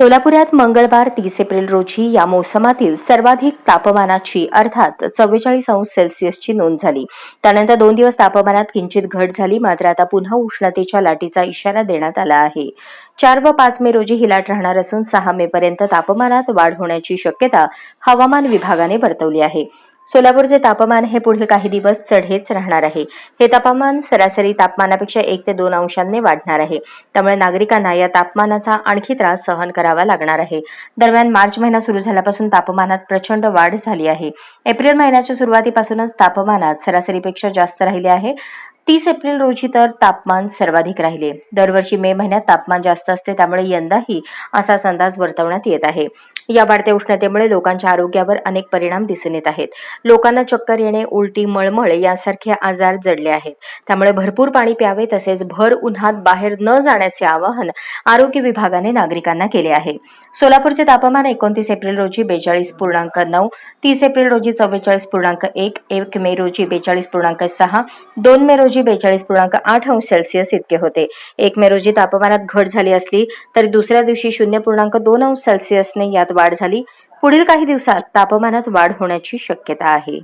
सोलापुरात मंगळवार तीस एप्रिल रोजी या मोसमातील सर्वाधिक तापमानाची अर्थात चव्वेचाळीस अंश सेल्सिअसची नोंद झाली. त्यानंतर दोन दिवस तापमानात किंचित घट झाली मात्र आता पुन्हा उष्णतेच्या लाटेचा इशारा देण्यात आला आहे. चार व पाच मे रोजी ही लाट राहणार असून सहा मे पर्यंत तापमानात वाढ होण्याची शक्यता हवामान विभागाने वर्तवली आहे. सोलापूरचे तापमान हे पुढील काही दिवस चढेच राहणार आहे. हे तापमान सरासरी तापमानापेक्षा एक ते दोन अंशांनी वाढणार आहे. त्यामुळे नागरिकांना या तापमानाचा आणखी त्रास सहन करावा लागणार आहे. दरम्यान मार्च महिना सुरू झाल्यापासून तापमानात प्रचंड वाढ झाली आहे. एप्रिल महिन्याच्या सुरुवातीपासूनच तापमानात सरासरीपेक्षा जास्त राहिले आहे. तीस एप्रिल रोजी तर तापमान सर्वाधिक राहिले. दरवर्षी मे महिन्यात तापमान जास्त असते त्यामुळे यंदाही असाच अंदाज वर्तवण्यात येत आहे. या वाढत्या उष्णतेमुळे लोकांच्या आरोग्यावर अनेक परिणाम दिसून येत आहेत. लोकांना चक्कर येणे उलटी मळमळ यासारखे आजार जडले आहेत. त्यामुळे भरपूर पाणी प्यावे तसेच भर उन्हात बाहेर न जाण्याचे आवाहन आरोग्य विभागाने नागरिकांना केले आहे. सोलापूरचे तापमान एकोणतीस एप्रिल रोजी बेचाळीस पूर्णांक नऊ तीस एप्रिल रोजी चव्वेचाळीस पूर्णांक एक एक मे रोजी बेचाळीस पूर्णांक सहा दोन मे रोजी बेचाळीस पूर्णांक आठ अंश सेल्सिअस इतके होते. एक मे रोजी तापमानात घट झाली असली तरी दुसऱ्या दिवशी शून्य पूर्णांक दोन अंश सेल्सिअसने यात वाढ झाली. पुढील काही दिवसात तापमानात वाढ होण्याची शक्यता आहे.